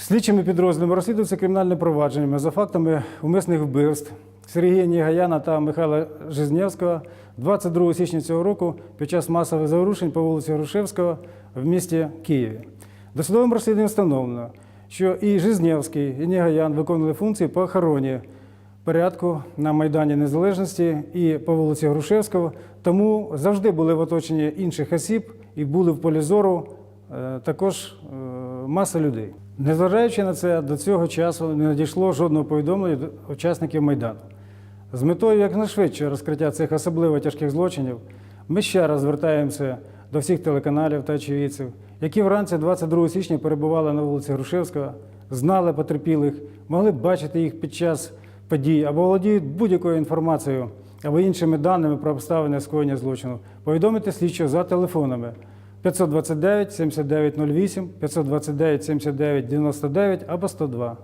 Слідчими підрозділами розслідується кримінальне провадження за фактами умисних вбивств Сергія Нігаяна та Михайла Жизнєвського 22 січня цього року під час масових заворушень по вулиці Грушевського в місті Києві. Досудовим розслідуванням встановлено, що і Жизнєвський, і Нігаян виконували функції по охороні порядку на Майдані Незалежності і по вулиці Грушевського, тому завжди були в оточенні інших осіб і були в полі зору також е, маса людей. Незважаючи на це, до цього часу не надійшло жодного повідомлення до учасників Майдану. З метою якнайшвидше розкриття цих особливо тяжких злочинів, ми ще раз звертаємося до всіх телеканалів та очевидців, які вранці 22 січня перебували на вулиці Грушевського, знали потерпілих, могли бачити їх під час подій або володіють будь-якою інформацією або іншими даними про обставини скоєння злочину, повідомити слідчого за телефонами 529 7908, 529 79 99 або 102.